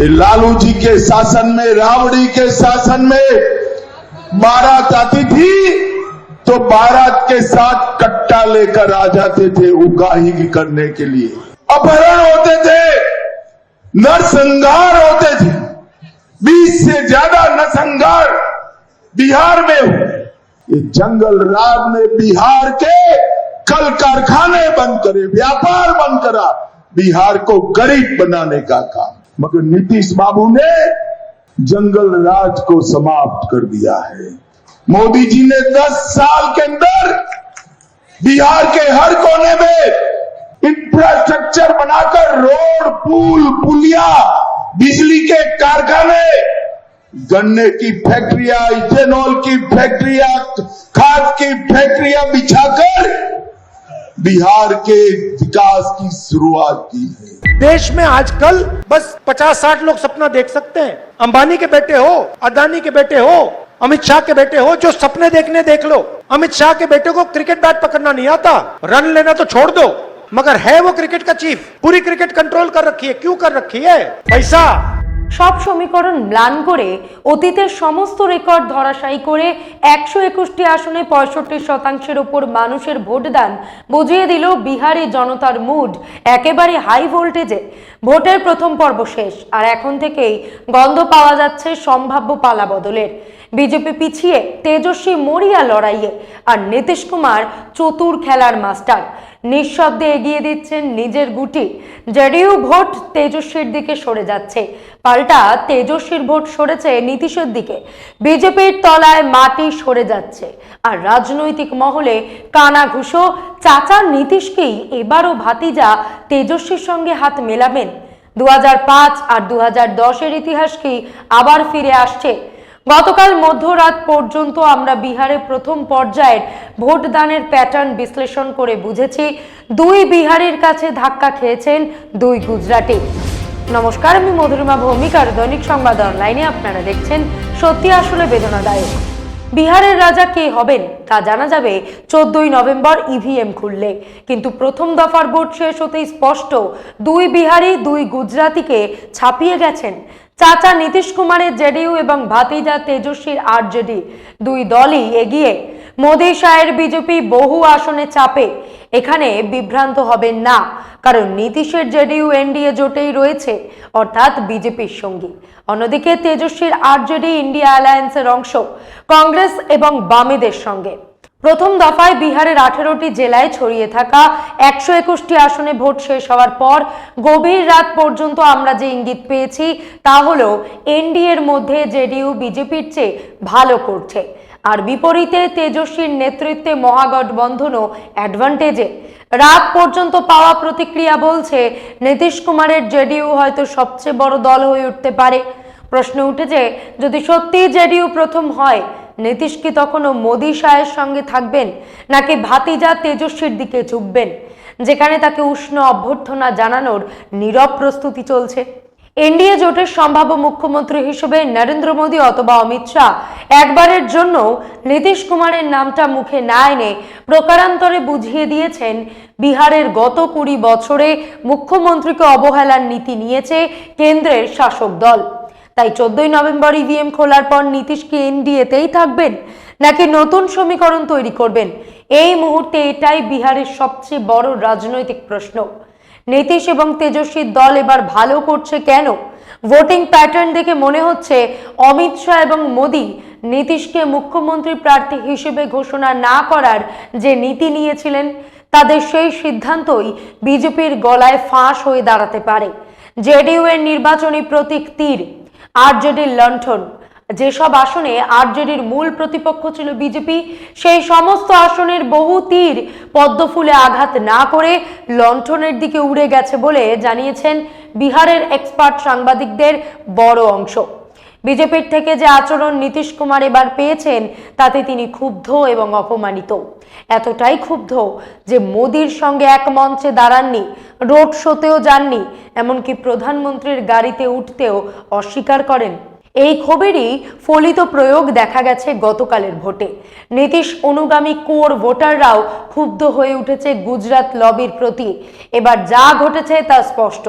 लालू जी के शासन में, रावड़ी के शासन में बारात आती थी तो बारात के साथ कट्टा लेकर आ जाते थे उगाही करने के लिए। अपहरण होते थे, नरसंहार होते थे। बीस से ज़्यादा नरसंहार बिहार में हुए। ये जंगल राज में बिहार के कल कारखाने बंद करे, व्यापार बंद करा, बिहार को गरीब बनाने का काम। मगर नीतीश बाबू ने जंगल राज को समाप्त कर दिया है। मोदी जी ने 10 साल के अंदर बिहार के हर कोने में इंफ्रास्ट्रक्चर बनाकर रोड, पुल, पुलिया, बिजली के कारखाने, गन्ने की फैक्ट्रियाँ, इथेनॉल की फैक्ट्रियाँ, खाद की फैक्ट्रियाँ बिछाकर बिहार के विकास की शुरुआत की है। देश में आजकल बस 50-60 लोग सपना देख सकते हैं। अंबानी के बेटे हो, अदानी के बेटे हो, अमित शाह के बेटे हो, जो सपने देखने देख लो। अमित शाह के बेटे को क्रिकेट बैट पकड़ना नहीं आता। रन लेना तो छोड़ दो। मगर है वो क्रिकेट का चीफ। पूरी क्रिकेट कंट्रोल कर रखी है। क्यों कर रखी है? पैसा। সব সমীকরণ ম্লান করে অতীতের সমস্ত রেকর্ড ধরাশায়ী করে একশো একুশটি আসনে পঁয়ষট্টি শতাংশের ওপর মানুষের ভোটদান বুঝিয়ে দিল বিহারি জনতার মুড, একেবারে হাই ভোল্টেজে। ভোটের প্রথম পর্ব শেষ, আর এখন থেকেই গন্ধ পাওয়া যাচ্ছে সম্ভাব্য পালা বদলের। বিজেপি পিছিয়ে তেজস্বী মরিয়া লড়াইয়ে, আর নীতিশ কুমার চতুর খেলার মাস্টার। নিঃশব্দে এগিয়ে দিচ্ছেন নিজের গুটি। জেডিইউ ভোট তেজস্বীর দিকে সরে যাচ্ছে। পাল্টা তেজস্বীর ভোট সরেছে নীতিশের দিকে। বিজেপির তলায় মাটি সরে যাচ্ছে। আর রাজনৈতিক মহলে কানা ঘুষো, চাচা নীতিশকেই এবারও ভাতিজা তেজস্বীর সঙ্গে হাত মেলাবেন। দু হাজার পাঁচ আর দু এর ইতিহাস কি আবার ফিরে আসছে? গতকাল মধ্যরাত পর্যন্ত আমরা বিহারের প্রথম পর্যায়ের ভোটদানের প্যাটার্ন বিশ্লেষণ করে বুঝেছি। দুই বিহারের কাছে ধাক্কা খেয়েছেন দুই গুজরাটি। নমস্কার, আমি মধুরিমা ভৌমিক আর দৈনিক সংবাদ অনলাইনে আপনারা দেখছেন সত্যি আসলে বেদনাদায়ক। বিহারের রাজা কে হবেন তা জানা যাবে চোদ্দই নভেম্বর ইভিএম খুললে। কিন্তু প্রথম দফার ভোট শেষ হতেই স্পষ্ট, দুই বিহারি, দুই গুজরাতিকে ছাপিয়ে গেছেন। চাচা নীতিশ কুমারের জেডিইউ এবং ভাতিজা তেজস্বীর আরজেডি। দুই দলই এগিয়ে মোদী শাহের বিজেপি বহু আসনে চাপে। এখানে বিভ্রান্ত হবেন না, কারণ নীতিশের জেডিইউ এনডিএ জোটেই রয়েছে, অর্থাৎ বিজেপির সঙ্গী। অন্যদিকে তেজস্বীর আরজেডি ইন্ডিয়া অ্যালায়েন্সের অংশ, কংগ্রেস এবং বামেদের সঙ্গে। প্রথম দফায় বিহারের আঠেরোটি জেলায় ছড়িয়ে থাকা একশো একুশটি আসনে ভোট শেষ হওয়ার পর গভীর রাত পর্যন্ত আমরা যে ইঙ্গিত পেয়েছি, তা হলো এনডিএর মধ্যে জেডিইউ, বিজেপির চেয়ে ভালো করছে। আর বিপরীতে তেজস্বীর নেতৃত্বে মহাগঠবন্ধনও অ্যাডভান্টেজে। রাত পর্যন্ত পাওয়া প্রতিক্রিয়া বলছে, নীতিশ কুমারের জেডিইউ হয়তো সবচেয়ে বড় দল হয়ে উঠতে পারে। প্রশ্ন উঠেছে, যদি সত্যিই জেডিইউ প্রথম হয় নীতিশ কি তখনও মোদী শাহের সঙ্গে থাকবেন, নাকি ভাতিজা তেজস্বীর দিকে ঝুঁকবেন, যেখানে তাকে উষ্ণ অভ্যর্থনা জানানোর নীরব প্রস্তুতি চলছে? এনডিএ জোটের সম্ভাব্য মুখ্যমন্ত্রী হিসেবে নরেন্দ্র মোদী অথবা অমিত শাহ একবারের জন্য নীতিশ কুমারের নামটা মুখে না এনে প্রকারান্তরে বুঝিয়ে দিয়েছেন, বিহারের গত কুড়ি বছরে মুখ্যমন্ত্রীকে অবহেলার নীতি নিয়েছে কেন্দ্রের শাসক দল। তাই চোদ্দই নভেম্বর ইভিএম খোলার পর নীতিশ কি এনডিএতেই থাকবেন, নাকি নতুন সমীকরণ তৈরি করবেন? এই মুহূর্তে এটাই বিহারের সবচেয়ে বড় রাজনৈতিক প্রশ্ন। নীতিশ এবং তেজস্বীর দল এবার ভালো করছে কেন? ভোটিং প্যাটার্ন দেখে মনে হচ্ছে অমিত শাহ এবং মোদী নীতিশকে মুখ্যমন্ত্রী প্রার্থী হিসেবে ঘোষণা না করার যে নীতি নিয়েছিলেন, তাদের সেই সিদ্ধান্তই বিজেপির গলায় ফাঁস হয়ে দাঁড়াতে পারে। জেডিইউ এর নির্বাচনী প্রতীক তীর। আরজেডির লণ্ঠন। যেসব আসনে আরজেডির মূল প্রতিপক্ষ ছিল বিজেপি, সেই সমস্ত আসনের বহু তীর পদ্মফুলে আঘাত না করে লণ্ঠনের দিকে উড়ে গেছে বলে জানিয়েছেন বিহারের এক্সপার্ট সাংবাদিকদের বড় অংশ। বিজেপির থেকে যে আচরণ নীতিশ কুমার এবার পেয়েছেন, তাতে তিনি ক্ষুব্ধ এবং অপমানিত। এতটাই ক্ষুব্ধ যে মোদির সঙ্গে এক মঞ্চে দাঁড়াননি, রোড শোতেও যাননি, এমনকি প্রধানমন্ত্রীর গাড়িতে উঠতেও অস্বীকার করেন। এই ক্ষোভেরই ফলিত প্রয়োগ দেখা গেছে গতকালের ভোটে। নীতিশ অনুগামী কোর ভোটাররাও ক্ষুব্ধ হয়ে উঠেছে গুজরাট লবির প্রতি। এবার যা ঘটেছে তা স্পষ্ট।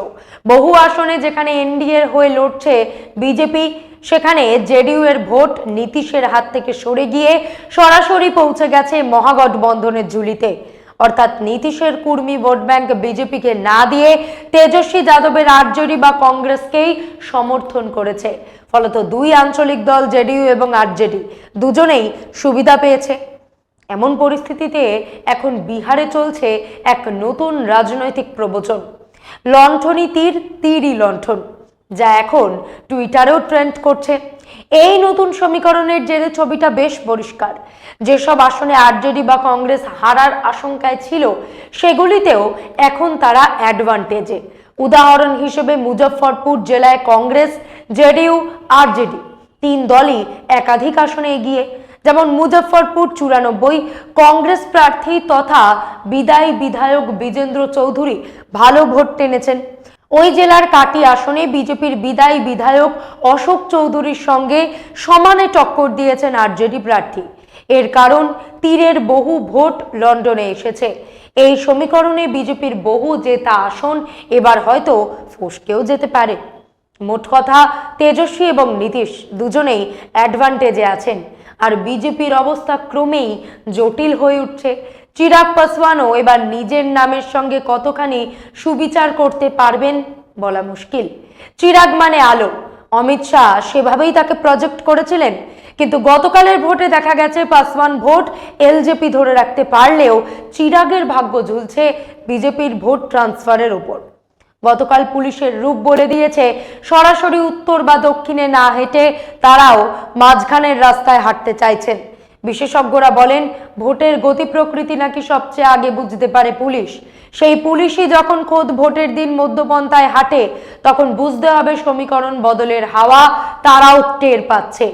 বহু আসনে যেখানে এনডিএর হয়ে লড়ছে বিজেপি সেখানে জেডিইউ এর ভোট নীতিশের হাত থেকে সরে গিয়ে সরাসরি পৌঁছে গেছে মহাগঠবন্ধনের ঝুলিতে। অর্থাৎ নীতিশের কুর্মী ভোট ব্যাংক বিজেপিকে না দিয়ে তেজস্বী যাদবের আরজেডি বা কংগ্রেসকেই সমর্থন করেছে। ফলত দুই আঞ্চলিক দল জেডিইউ এবং আরজেডি দুজনেই সুবিধা পেয়েছে। এমন পরিস্থিতিতে এখন বিহারে চলছে এক নতুন রাজনৈতিক প্রবচন। লণ্ঠনই তীর তীরই লণ্ঠন। যা এখন টুইটারেও ট্রেন্ড করছে। এই নতুন সমীকরণের জেরে ছবিটা বেশ পরিষ্কার। যেসব আসনে আরজেডি বা কংগ্রেস হারার আশঙ্কায় ছিল, সেগুলিতেও এখন তারা অ্যাডভান্টেজে। উদাহরণ হিসেবে মুজফ্ফরপুর জেলায় কংগ্রেস, জেডিইউ, আরজেডি তিন দলই একাধিক আসনে এগিয়ে। যেমন মুজফ্ফরপুর চুরানব্বই, কংগ্রেস প্রার্থী তথা বিদায়ী বিধায়ক বিজেন্দ্র চৌধুরী ভালো ভোট টেনেছেন। ওই জেলার কাটি আসনে বিজেপির বিদায়ী বিধায়ক অশোক চৌধুরীর সঙ্গে সমানে টক্কর দিয়েছেন আরজেডি প্রার্থী। এর কারণ, তীরের বহু ভোট লন্ডনে এসেছে। এই সমীকরণে বিজেপির বহু জেতা আসন এবার হয়তো ফসকেও যেতে পারে। মোট কথা, তেজস্বী এবং নীতিশ দুজনেই অ্যাডভান্টেজে আছেন। আর বিজেপির অবস্থা ক্রমেই জটিল হয়ে উঠছে। চিরাগ পাসওয়ানও এবার নিজের নামের সঙ্গে কতখানি সুবিচার করতে পারবেন বলা মুশকিল। চিরাগ মানে আলো। অমিত শাহ সেভাবেই তাকে প্রজেক্ট করেছিলেন। কিন্তু গতকালের ভোটে দেখা গেছে পাসওয়ান ভোট এলজেপি ধরে রাখতে পারলেও চিরাগের ভাগ্য ঝুলছে বিজেপির ভোট ট্রান্সফারের ওপর। গতকাল পুলিশের রূপ বলে দিয়েছে। সরাসরি উত্তর বা দক্ষিণে না হেঁটে তারাও মাঝখানের রাস্তায় হাঁটতে চাইছেন। বিশেষজ্ঞরা বলেন, ভোটের গতি প্রকৃতি নাকি সবচেয়ে আগে বুঝতে পারে পুলিশ। সেই পুলিশই যখন খোদ ভোটের দিন মধ্যপন্থায় হাঁটে, তখন বুঝতে হবে সমীকরণ বদলের হাওয়া তারাও টের পাচ্ছে।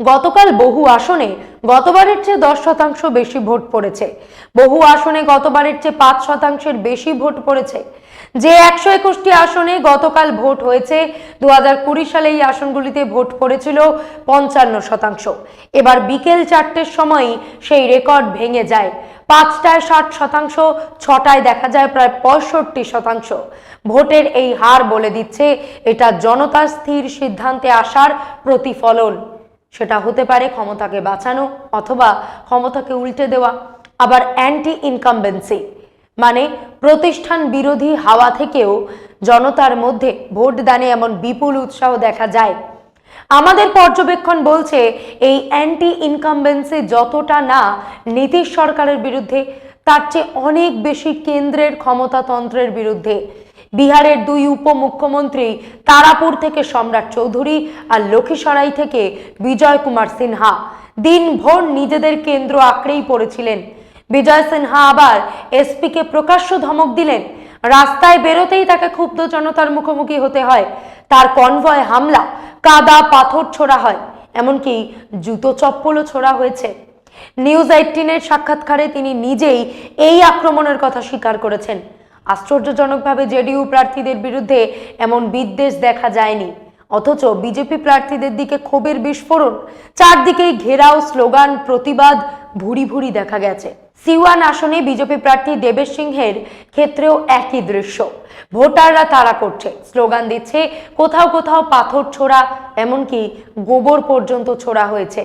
গতকাল বহু আসনে গতবারের চেয়ে দশ শতাংশ বেশি ভোট পড়েছে। বহু আসনে গতবারের চেয়ে পাঁচ শতাংশের বেশি ভোট পড়েছে। যে একশো একুশটি আসনে গতকাল ভোট হয়েছে দু হাজার কুড়ি সালে এই আসনগুলিতে ভোট পড়েছিল পঞ্চান্ন শতাংশ। এবার বিকেল চারটের সময়ই সেই রেকর্ড ভেঙে যায়। পাঁচটায় ষাট শতাংশ, ছটায় দেখা যায় প্রায় পঁয়ষট্টি শতাংশ। ভোটের এই হার বলে দিচ্ছে, এটা জনতার স্থির সিদ্ধান্তে আসার প্রতিফলন। সেটা হতে পারে ক্ষমতাকে বাঁচানো অথবা ক্ষমতাকে উল্টে দেওয়া। আবার অ্যান্টি ইনকামবেন্সি মানে প্রতিষ্ঠান বিরোধী হাওয়া থেকেও জনতার মধ্যে ভোট দানে এমন বিপুল উৎসাহ দেখা যায়। আমাদের পর্যবেক্ষণ বলছে, এই অ্যান্টি ইনকামবেন্সি যতটা না নীতিশ সরকারের বিরুদ্ধে, তার চেয়ে অনেক বেশি কেন্দ্রের ক্ষমতাতন্ত্রের বিরুদ্ধে। বিহারের দুই উপমুখ্যমন্ত্রী তারাপুর থেকে সম্রাট চৌধুরী আর লক্ষ্মীসরাই থেকে বিজয় কুমার সিনহা। দিনভর নিজেদের কেন্দ্র আঁকড়েই পড়েছিলেন। বিজয় সিনহা আবার এসপিকে প্রকাশ্য ধমক দিলেন। রাস্তায় বেরোতেই তাকে ক্ষুব্ধ জনতার মুখোমুখি হতে হয়। তার কনভয় হামলা, কাদা, পাথর ছোড়া হয়, এমনকি জুতো চপ্পলও ছোড়া হয়েছে। নিউজ এইটিনের সাক্ষাৎকারে তিনি নিজেই এই আক্রমণের কথা স্বীকার করেছেন। আশ্চর্যজনকভাবে জেডিইউ প্রার্থীদের বিরুদ্ধে এমন বিদ্বেষ দেখা যায়নি। অথচ বিজেপি প্রার্থীদের দিকে ক্ষোভের বিস্ফোরণ, চারদিকেই ঘেরাও, স্লোগান, প্রতিবাদ, ভুরি ভুরি দেখা গেছে। সিওয়ান আসনে বিজেপি প্রার্থী দেবেশ সিংহের ক্ষেত্রেও একই দৃশ্য। ভোটাররা তাড়া করছে। স্লোগান দিচ্ছে, কোথাও কোথাও পাথর ছোড়া এমনকি গোবর পর্যন্ত ছোড়া হয়েছে।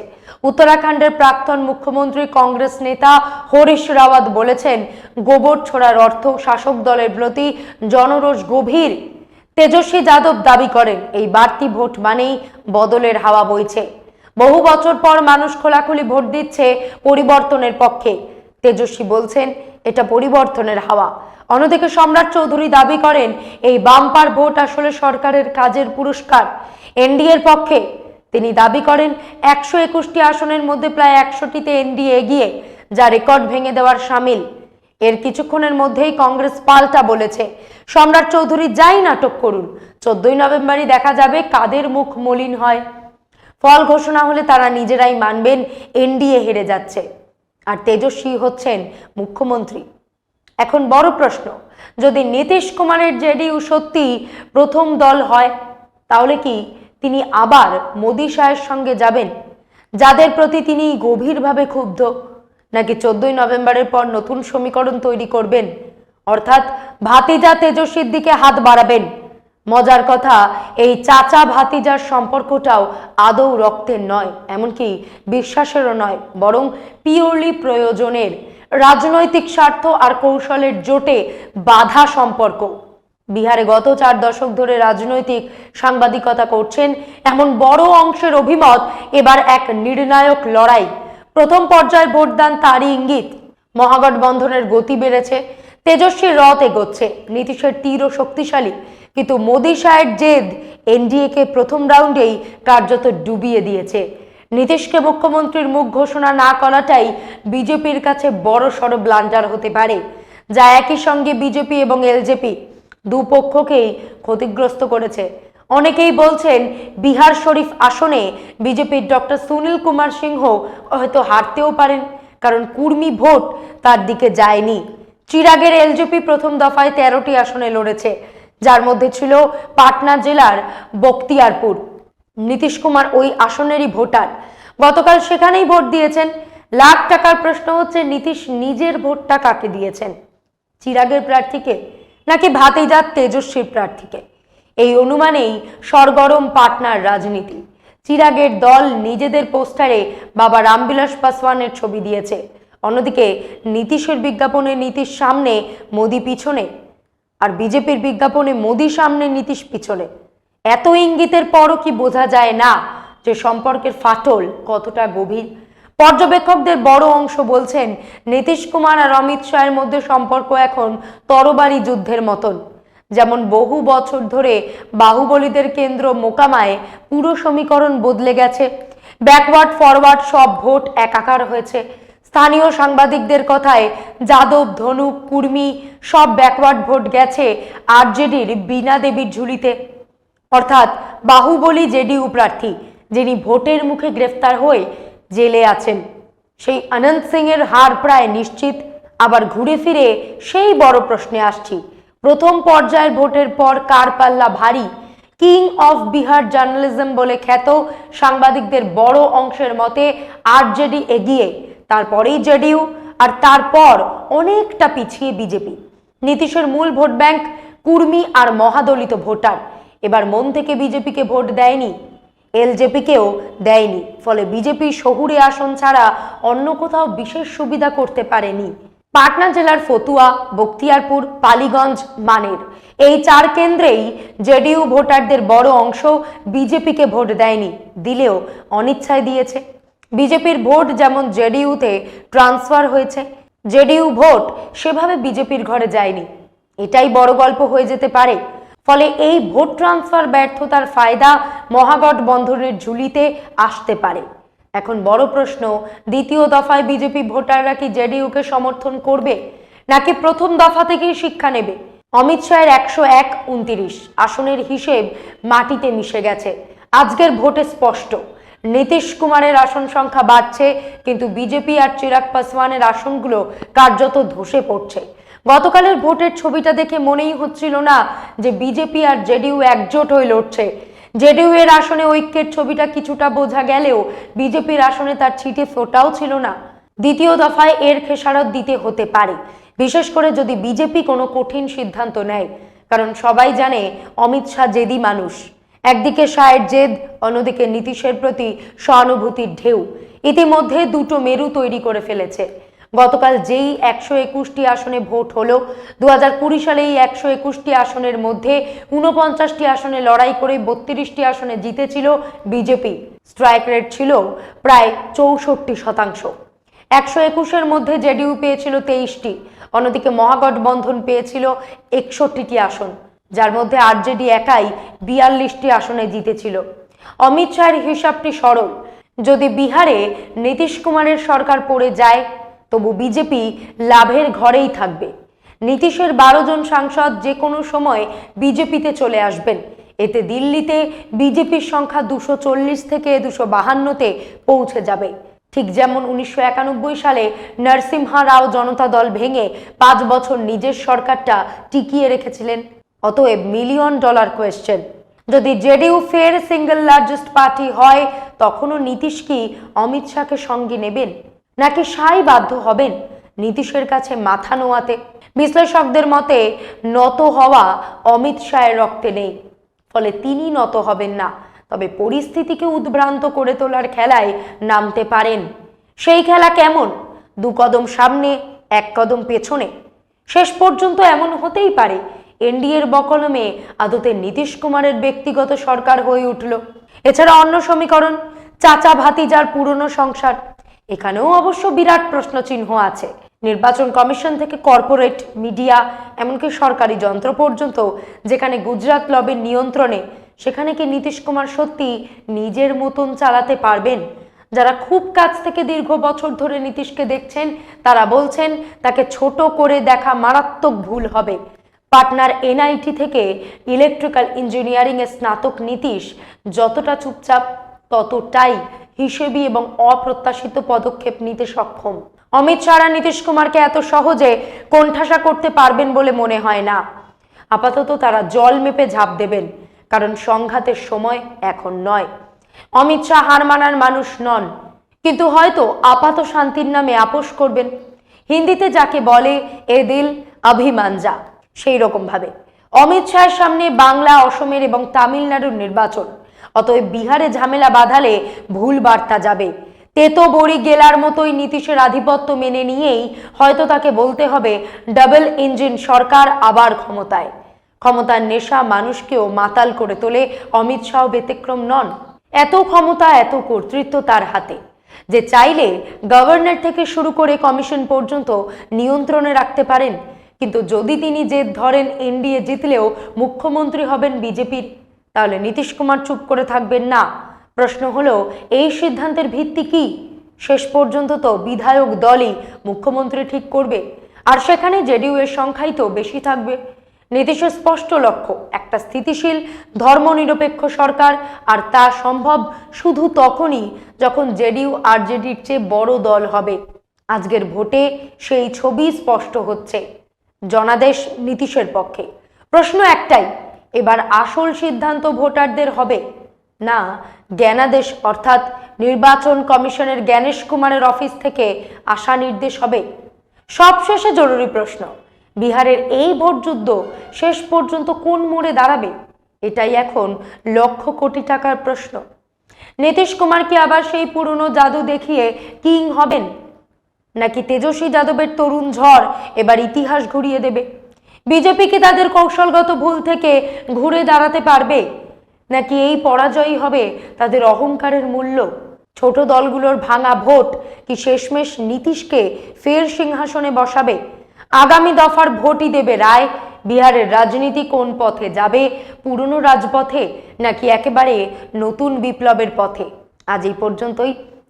উত্তরাখণ্ডের প্রাক্তন মুখ্যমন্ত্রী কংগ্রেস নেতা হরিশ রাওয়াত বলেছেন, গোবর ছোড়ার অর্থ শাসক দলের প্রতি জনরোষ গভীর তেজস্বী যাদব দাবি করেন, এই বাড়তি ভোট মানেই বদলের হাওয়া বইছে। বহু বছর পর মানুষ খোলাখুলি ভোট দিচ্ছে পরিবর্তনের পক্ষে। তেজস্বী বলছেন, এটা পরিবর্তনের হাওয়া। অন্যদিকে সম্রাট চৌধুরী দাবি করেন, এই বাম্পার ভোট আসলে সরকারের কাজের পুরস্কার। এনডিএর পক্ষে তিনি দাবি করেন, একশো একুশটি আসনের মধ্যে প্রায় একশোটিতে এনডিএ এগিয়ে, যা রেকর্ড ভেঙে দেওয়ার সামিল। এর কিছুক্ষণের মধ্যেই কংগ্রেস পাল্টা বলেছে, সম্রাট চৌধুরী যাই নাটক করুন, চোদ্দই নভেম্বরই দেখা যাবে কাদের মুখ মলিন হয়। ফল ঘোষণা হলে তারা নিজেরাই মানবেন, এনডিএ হেরে যাচ্ছে। আর তেজস্বী হচ্ছেন মুখ্যমন্ত্রী। এখন বড় প্রশ্ন, যদি নীতিশ কুমারের জেডিইউ সত্যি প্রথম দল হয়, তাহলে কি তিনি আবার মোদি শাহের সঙ্গে যাবেন, যাদের প্রতি তিনি গভীরভাবে ক্ষুব্ধ, নাকি চোদ্দই নভেম্বরের পর নতুন সমীকরণ তৈরি করবেন, অর্থাৎ ভাতিজা তেজস্বীর দিকে হাত বাড়াবেন? মজার কথা, এই চাচা ভাতিজার সম্পর্কটাও আদৌ রক্তের নয়, এমনকি বিশ্বাসেরও নয়, বরং পিওরলি প্রয়োজনের। রাজনৈতিক স্বার্থ আর কৌশলের জোটে বাধা সম্পর্ক। বিহারে গত চার দশক ধরে রাজনৈতিক সাংবাদিকতা করছেন এমন বড় অংশের অভিমত, এবার এক নির্ণায়ক লড়াই। প্রথম পর্যায়ের ভোটদান তারই ইঙ্গিত। মহাগঠবন্ধনের গতি বেড়েছে, তেজস্বী রথ এগোচ্ছে, নীতিশের তীরও শক্তিশালী। কিন্তু মোদী শাহের জেদ এনডিএকে প্রথম রাউন্ডেই কার্যত ডুবিয়ে দিয়েছে। নীতিশকে মুখ্যমন্ত্রীর মুখ ঘোষণা না করাটাই বিজেপির কাছে বড় সড় ব্লান্ডার হতে পারে, যা একই সঙ্গে বিজেপি এবং এলজেপি দুপক্ষকেই ক্ষতিগ্রস্ত করেছে। অনেকেই বলছেন বিহার শরীফ আসনে বিজেপির ডক্টর সুনীল কুমার সিংহ হয়তো হারতেও পারেন, কারণ কুর্মি ভোট তার দিকে যায়নি। চিরাগের এলজেপি প্রথম দফায় তেরোটি আসনে লড়েছে। যার মধ্যে ছিল পাটনা জেলার বক্তিয়ারপুর। নীতিশ কুমার ওই আসনেরই ভোটার। গতকাল সেখানেই ভোট দিয়েছেন। লাখ টাকার প্রশ্ন হচ্ছে, নীতিশ নিজের ভোটটা কাকে দিয়েছেন? চিরাগের প্রার্থীকে নাকি ভাতিজাত তেজস্বীর প্রার্থীকে? এই অনুমানেই সরগরম পাটনার রাজনীতি। চিরাগের দল নিজেদের পোস্টারে বাবা রামবিলাস পাসওয়ানের ছবি দিয়েছে। অন্যদিকে নীতিশের বিজ্ঞাপনে নীতিশ সামনে, মোদি পিছনে। আর বিজেপির বিজ্ঞাপনে মোদি সামনে নীতিশ পিছনে। এত ইঙ্গিতের পরও কি বোঝা যায় না যে সম্পর্কের ফাটল কতটা গভীর? পর্যবেক্ষকদের বড় অংশ বলছেন, নীতিশ কুমার আর অমিত শাহের মধ্যে সম্পর্ক এখন তরবারি যুদ্ধের মতন। যেমন বহু বছর ধরে বাহুবলীদের কেন্দ্র মোকামায় পুরো সমীকরণ বদলে গেছে। ব্যাকওয়ার্ড, ফরওয়ার্ড সব ভোট একাকার হয়েছে। স্থানীয় সাংবাদিকদের কথায়, যাদব ধনুক কুর্মি, সব ব্যাকওয়ার্ড ভোট গেছে আরজেডির বীণা দেবীর ঝুলিতে। অর্থাৎ বাহুবলী জেডিইউ প্রার্থী যিনি ভোটের মুখে গ্রেফতার হয়ে জেলে আছেন। সেই অনন্ত সিং এর হার প্রায় নিশ্চিত। আবার ঘুরে ফিরে সেই বড় প্রশ্নে আসছি। প্রথম পর্যায়ের ভোটের পর কার পাল্লা ভারী? কিং অফ বিহার জার্নালিজম বলে খ্যাত সাংবাদিকদের বড় অংশের মতে আরজেডি এগিয়ে। তারপরেই জেডিইউ, আর তারপর অনেকটা পিছিয়ে বিজেপি। নীতিশের মূল ভোট ব্যাংক কুর্মি আর মহাদলিত ভোটার। এবার মন থেকে বিজেপিকে ভোট দেয়নি। এলজেপিকেও দেয়নি। ফলে বিজেপি শহুরে আসন ছাড়া অন্য কোথাও বিশেষ সুবিধা করতে পারেনি। পাটনা জেলার ফতুয়া, বক্তিয়ারপুর, পালিগঞ্জ, মানের। এই চার কেন্দ্রেই জেডিইউ ভোটারদের বড় অংশ বিজেপিকে ভোট দেয়নি। দিলেও অনিচ্ছায় দিয়েছে। বিজেপির ভোট যেমন জেডিইউতে ট্রান্সফার হয়েছে, জেডিইউ ভোট সেভাবে বিজেপির ঘরে যায়নি। এটাই বড় গল্প হয়ে যেতে পারে। ফলে এই ভোট ট্রান্সফার ব্যর্থতার ফায়দা মহাগঠবন্ধনের ঝুলিতে আসতে পারে। এখন বড় প্রশ্ন, দ্বিতীয় দফায় বিজেপি ভোটাররা কি জেডিইউকে সমর্থন করবে? নাকি প্রথম দফা থেকেই শিক্ষা নেবে? অমিত শাহের একশো এক, উনতিরিশ আসনের হিসেব মাটিতে মিশে গেছে। আজকের ভোটে স্পষ্ট। নীতিশ কুমারের আসন সংখ্যা বাড়ছে, কিন্তু বিজেপি আর চিরাগ পাসওয়ানের আসনগুলো কার্যত ধসে পড়ছে। গতকালের ভোটের ছবিটা দেখে মনেই হচ্ছিল না যে বিজেপি আর জেডিইউ একজোট হয়ে লড়ছে। জেডিইউ এর আসনে ঐক্যের ছবিটা কিছুটা বোঝা গেলেও বিজেপির আসনে তার ছিটে ফোটাও ছিল না। দ্বিতীয় দফায় এর খেসারত দিতে হতে পারে। বিশেষ করে যদি বিজেপি কোনো কঠিন সিদ্ধান্ত নেয়, কারণ সবাই জানে অমিত শাহ জেদি মানুষ। একদিকে শাহের জেদ, অন্যদিকে নীতিশের প্রতি সহানুভূতির ঢেউ। ইতিমধ্যে দুটো মেরু তৈরি করে ফেলেছে। গতকাল যেই একশো একুশটি আসনে ভোট হলো দু হাজার কুড়ি সালে এই একশো একুশটি আসনের মধ্যে উনপঞ্চাশটি আসনে লড়াই করে বত্রিশটি আসনে জিতেছিল বিজেপি। স্ট্রাইক রেট ছিল প্রায় চৌষট্টি শতাংশ। একশো একুশের মধ্যে জেডিইউ পেয়েছিল তেইশটি, অন্যদিকে মহাগঠবন্ধন পেয়েছিল একষট্টিটি আসন। যার মধ্যে আরজেডি একাই বিয়াল্লিশটি আসনে জিতেছিল। অমিত শাহের হিসাবটি সরল। যদি বিহারে নীতিশ কুমারের সরকার পড়ে যায়, তবু বিজেপি লাভের ঘরেই থাকবে। নীতিশের বারো জন সাংসদ যে কোনো সময় বিজেপিতে চলে আসবেন। এতে দিল্লিতে বিজেপির সংখ্যা দুশো চল্লিশ থেকে দুশো বাহান্নতে পৌঁছে যাবে। ঠিক যেমন উনিশশো একানব্বই সালে নরসিমহা রাও জনতা দল ভেঙে পাঁচ বছর নিজের সরকারটা টিকিয়ে রেখেছিলেন। অতএব মিলিয়ন ডলার কোয়েশ্চেন যদি জেডিইউ ফের সিঙ্গেল লার্জেস্ট পার্টি হয়, তখনও নীতিশ কি অমিত শাহকে সঙ্গে নেবেন? নাকি সাই বাধ্য হবেন নীতিশের কাছে মাথা নোয়াতে? বিশ্লেষকদের মতে, নত হওয়া অমিত শাহের রক্তে নেই। ফলে তিনি নত হবেন না। তবে পরিস্থিতিকে উদ্ভ্রান্ত করে তোলার খেলায় নামতে পারেন। সেই খেলা কেমন? দু কদম সামনে, এক কদম পেছনে। শেষ পর্যন্ত এমন হতেই পারে এনডিএর বকলমে আদতে নীতিশ কুমারের ব্যক্তিগত সরকার হয়ে উঠল। এছাড়া অন্য সমীকরণ, চাচা ভাতিজার পুরনো সংসার। এখানেও অবশ্য বিরাট প্রশ্নচিহ্ন আছে। নির্বাচন কমিশন থেকে কর্পোরেট, মিডিয়া, এমনকি সরকারি যন্ত্র পর্যন্ত যেখানে গুজরাট লবের নিয়ন্ত্রণে, সেখানে কি নীতিশ কুমার সত্যি নিজের মতন চালাতে পারবেন? যারা খুব কাছ থেকে দীর্ঘ বছর ধরে নীতিশকে দেখছেন, তারা বলছেন, তাকে ছোট করে দেখা মারাত্মক ভুল হবে। পাটনার এনআইটি থেকে ইলেকট্রিক্যাল ইঞ্জিনিয়ারিং এ স্নাতক নীতিশ, যতটা চুপচাপ ততটাই হিসেবি এবং অপ্রত্যাশিত পদক্ষেপ নিতে সক্ষম। অমিত শাহ আর নীতিশ কুমারকে এত সহজে কোণঠাসা করতে পারবেন বলে মনে হয় না। আপাতত তারা জল মেপে ঝাঁপ দেবেন, কারণ সংঘাতের সময় এখন নয়। অমিত শাহ হার মানার মানুষ নন, কিন্তু হয়তো আপাত শান্তির নামে আপোষ করবেন। হিন্দিতে যাকে বলে, এ দিল অভিমান যা। সেই রকম ভাবে। অমিত শাহের সামনে বাংলা, অসমের এবং তামিলনাড়ুর নির্বাচন। অতএব বিহারে ঝামেলা বাঁধালে ভুল বার্তা যাবে। তেতো বড়ি গেলার মতোই নীতিশের আধিপত্য মেনে নিয়েই হয়তো তাকে বলতে হবে, ডাবল ইঞ্জিন সরকার আবার ক্ষমতায়। ক্ষমতার নেশা মানুষকেও মাতাল করে তোলে অমিত শাহ ব্যতিক্রম নন। এত ক্ষমতা, এত কর্তৃত্ব তার হাতে। যে চাইলে গভর্নর থেকে শুরু করে কমিশন পর্যন্ত নিয়ন্ত্রণে রাখতে পারেন কিন্তু যদি তিনি জেদ ধরেন এনডিএ জিতলেও মুখ্যমন্ত্রী হবেন বিজেপির, তাহলে নীতিশ কুমার চুপ করে থাকবেন না। প্রশ্ন হলো, এই সিদ্ধান্তের ভিত্তি কি? শেষ পর্যন্ত তো বিধায়ক দলই মুখ্যমন্ত্রী ঠিক করবে, আর সেখানে জেডিউ এর সংখ্যাই তো বেশি থাকবে। নীতিশের স্পষ্ট লক্ষ্য, একটা স্থিতিশীল, ধর্মনিরপেক্ষ সরকার, আর তা সম্ভব শুধু তখনই যখন জেডিউ আর জেডির চেয়ে বড় দল হবে। আজকের ভোটে সেই ছবি স্পষ্ট হচ্ছে। জনাদেশ নীতিশের পক্ষে। প্রশ্ন একটাই, এবার আসল সিদ্ধান্ত ভোটারদের হবে? না, জ্ঞানাদেশ, অর্থাৎ নির্বাচন কমিশনের জ্ঞানেশ কুমারের অফিস থেকে আশা নির্দেশ হবে? সবশেষে জরুরি প্রশ্ন, বিহারের এই ভোটযুদ্ধ শেষ পর্যন্ত কোন মোড়ে দাঁড়াবে? এটাই এখন লক্ষ কোটি টাকার প্রশ্ন। নীতিশ কুমার কি আবার সেই পুরনো জাদু দেখিয়ে কিং হবেন? নাকি তেজস্বী যাদবের তরুণ ঝড় এবার ইতিহাস ঘুরিয়ে দেবে? বিজেপি কি তাদের কৌশলগত ভুল থেকে ঘুরে দাঁড়াতে পারবে? নাকি এই পরাজয়ই হবে তাদের অহংকারের মূল্য? ছোট দলগুলোর ভাঙা ভোট কি শেষমেশ নীতিশকে ফের সিংহাসনে বসাবে? আগামী দফার ভোটই দেবে রায়? বিহারের রাজনীতি কোন পথে যাবে? পুরনো রাজপথে নাকি একেবারে নতুন বিপ্লবের পথে? আজ এই পর্যন্তই।